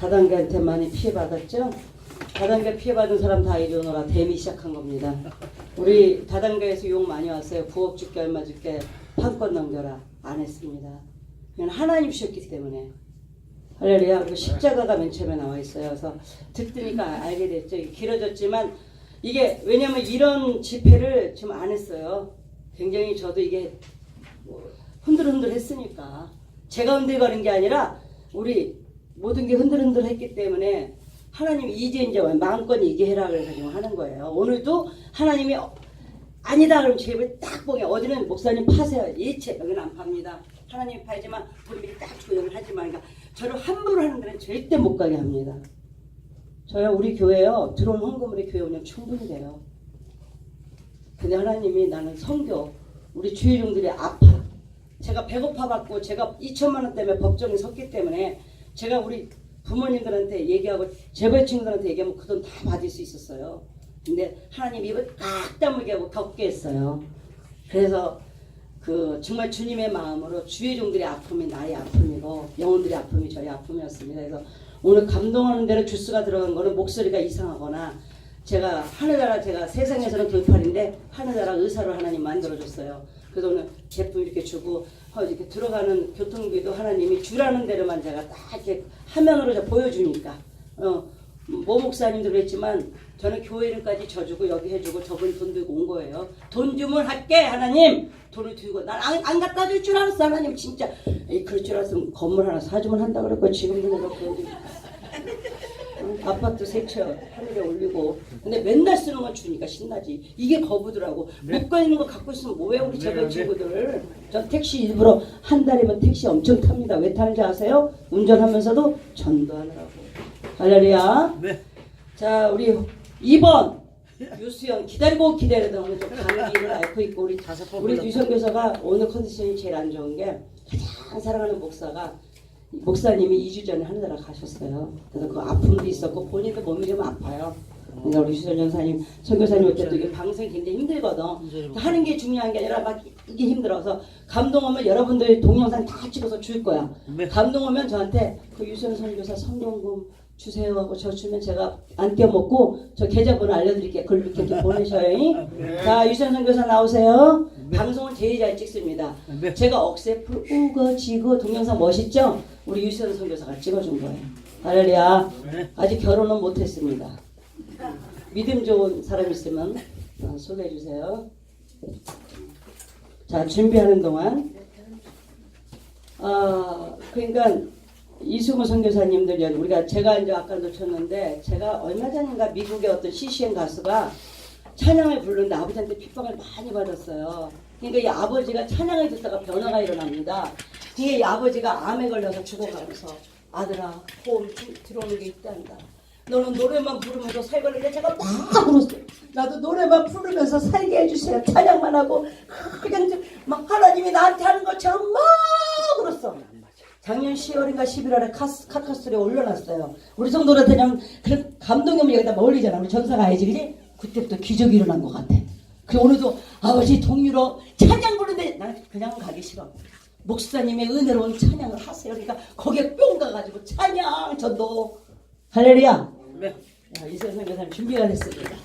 다단계한테 많이 피해받았죠? 다단계 피해받은 사람 다 이리 오너라 대미 시작한 겁니다. 우리 다단계에서 욕 많이 왔어요. 부엌 줄게 얼마 줄게 판권 넘겨라 안 했습니다. 그냥 하나님 주셨기 때문에 할렐루야 그리고 십자가가 맨 처음에 나와 있어요. 그래서 듣으니까 알게 됐죠. 길어졌지만 이게 왜냐면 이런 집회를 좀 안 했어요. 굉장히 저도 이게 뭐 흔들흔들 했으니까 제가 흔들거린 게 아니라 우리 모든 게 흔들흔들 했기 때문에 하나님이 이제 이제 마음껏 얘기해라 그래서 하는 거예요. 오늘도 하나님이 어, 아니다 그러면 제 입을 딱 보게 어디는 목사님 파세요. 예체 여기는 안 팝니다. 하나님 팔지만 우리 딱 조용을 하지만 그러니까 저를 함부로 하는 데는 절대 못 가게 합니다. 저요 우리 교회요 들어온 헌금으로 교회 운영 충분히 돼요. 근데 하나님이 나는 성교 우리 주의종들이 아파. 제가 배고파 받고 제가 2천만 원 때문에 법정에 섰기 때문에 제가 우리 부모님들한테 얘기하고 재벌 친구들한테 얘기하면 그 돈 다 받을 수 있었어요. 근데 하나님 입을 꽉 다물게 하고 덮게 했어요. 그래서 그 정말 주님의 마음으로 주의 종들의 아픔이 나의 아픔이고 영혼들의 아픔이 저의 아픔이었습니다. 그래서 오늘 감동하는 대로 주스가 들어간 거는 목소리가 이상하거나 제가 하늘나라 제가 세상에서는 돌팔인데 하늘나라 의사로 하나님 만들어줬어요. 그래서 오늘 제품 이렇게 주고 어, 이렇게 들어가는 교통비도 하나님이 주라는 대로만 제가 딱 이렇게 화면으로 저 보여주니까 어, 모 목사님도 그랬지만 저는 교회 이름까지 져주고 여기 해주고 저분 돈 들고 온 거예요. 돈 주면 할게 하나님 돈을 들고 난 안 안 갖다 줄 줄 알았어 하나님 진짜 에이, 그럴 줄 알았으면 건물 하나 사주면 한다 그랬고 지금도 내가 그러지 응, 아파트 세채 하늘에 올리고. 근데 맨날 쓰는 건 주니까 신나지. 이게 거부더라고. 못 가있는 거 갖고 있으면 뭐해 우리 재벌 친구들? 저 택시 일부러 한 달이면 택시 엄청 탑니다. 왜 타는지 아세요? 운전하면서도 전도하느라고. 할렐루야. 네. 자 우리 2번 유수영 기다리고 기다리다 오늘 좀 감기를 앓고 있고 우리 다섯 번 우리. 유성 교사가 오늘 컨디션이 제일 안 좋은 게 가장 사랑하는 목사가 목사님이 2주 전에 하늘나라 가셨어요. 그래서 그 아픔도 있었고 본인도 몸이 좀 아파요. 그러니까 우리 유선 전사님, 선교사님 올 때도 이게 방송이 굉장히 힘들거든. 하는 게 중요한 게 아니라 막 이게 힘들어서 감동하면 여러분들 동영상 다 찍어서 줄 거야. 네. 감동하면 저한테 그 유선 선교사 성경금 주세요 하고 저 주면 제가 안 껴먹고 저 계좌번호 알려드릴게요. 글로 이렇게 좀 보내셔요. 자 유선 선교사 나오세요. 방송은 제일 잘 찍습니다. 네. 제가 억세풀 우거지고 동영상 멋있죠? 우리 유선 선교사가 찍어준 거예요. 할렐루야. 네. 아직 결혼은 못했습니다. 믿음 좋은 사람 있으면 어, 소개해 주세요. 자 준비하는 동안 아 그러니까 이수무 선교사님들 우리가 제가 이제 아까 놓쳤는데 제가 얼마 전인가 미국의 어떤 CCM 가수가 찬양을 부르는데 아버지한테 핍박을 많이 받았어요. 그러니까 이 아버지가 찬양을 듣다가 변화가 일어납니다. 이게 이 아버지가 암에 걸려서 죽어가면서 아들아 호흡 좀 들어오는 게 있단다. 너는 노래만 부르면서 살거는데 제가 막 울었어요. 나도 노래만 부르면서 살게 해주세요. 찬양만 하고 그냥 좀막 하나님이 나한테 하는 것처럼 막 울었어. 작년 10월인가 11월에 카스, 카카스에 올려놨어요. 우리 성도들 그냥 그런 감동이 오면 여기다 멀리잖아. 우리 전사 가야지, 그지? 그때부터 기적이 일어난 것 같아. 그 오늘도 아버지 동유로 찬양 부르는데 나는 그냥 가기 싫어. 목사님의 은혜로운 찬양을 하세요. 그러니까 거기에 뿅 가가지고 찬양 전도 할렐루야. 네. 자, 이세선 교사님 준비가 됐습니다.